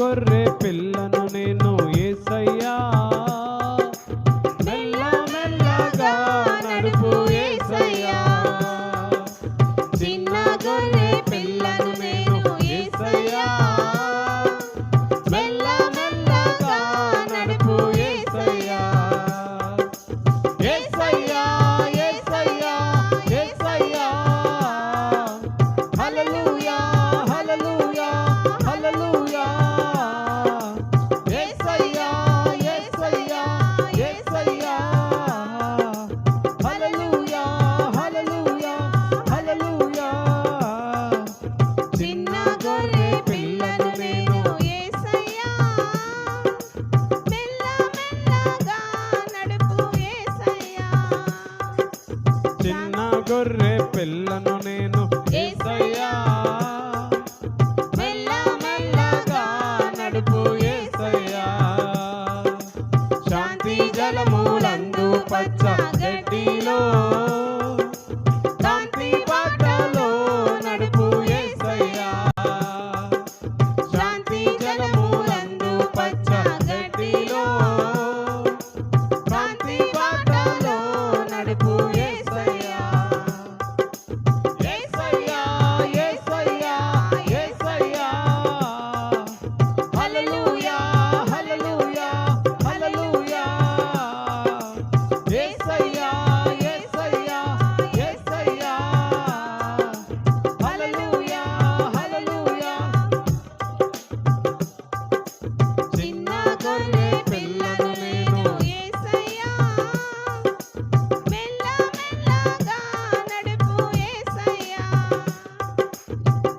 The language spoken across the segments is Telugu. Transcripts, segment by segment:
గొర్రె పిల్లను నేను ఏసయ్యా. మెల్ల మెల్లగా నడుపు ఏసయ్యా. చిన్న గొర్రె పిల్లను నేను ఏసయ్యా. మెల్ల మెల్లగా నడుపు ఏసయ్యా. ఏసయ్యా ఏసయ్యా ఏసయ్యా. హల్లెలూయా. పిల్లను నేను. ఏసయ్యా మెల్ల మెల్లగా నడుపు ఏసయ్యా. శాంతి జలములందు పచ్చ గడ్డిలో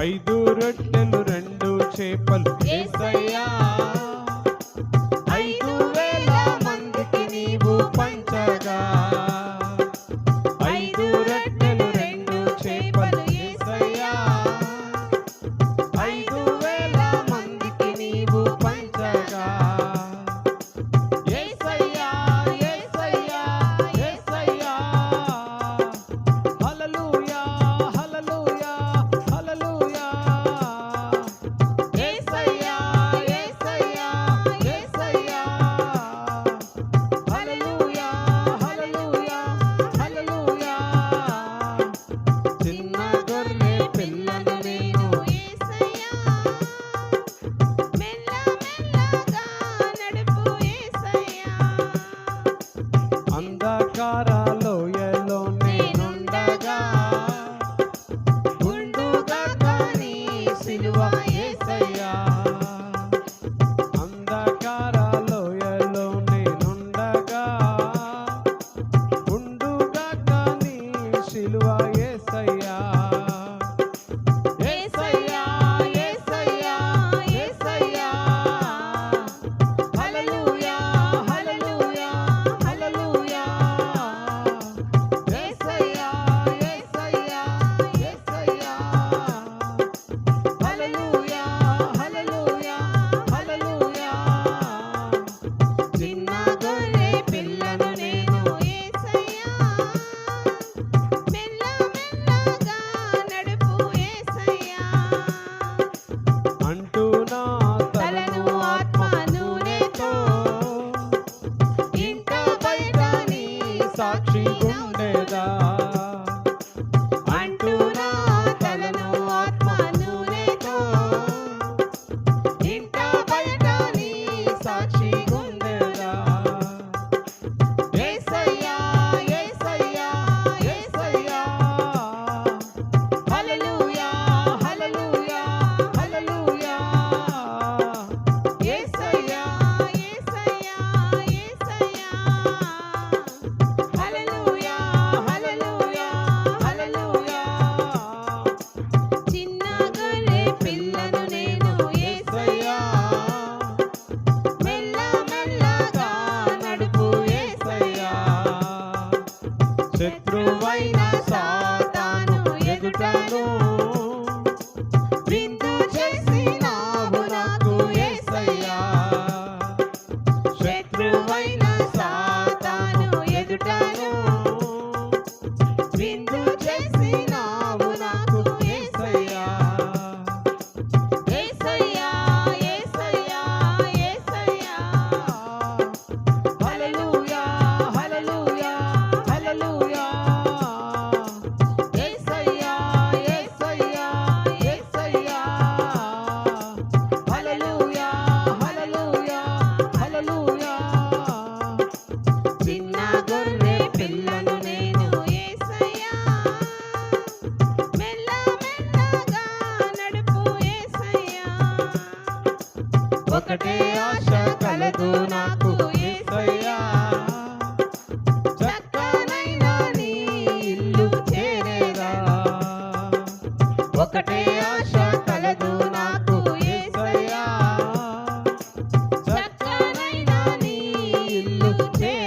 ఐదు రొట్టెలు రెండు చేపలు. ఏసయ్యా ఇల్లు చేరేదా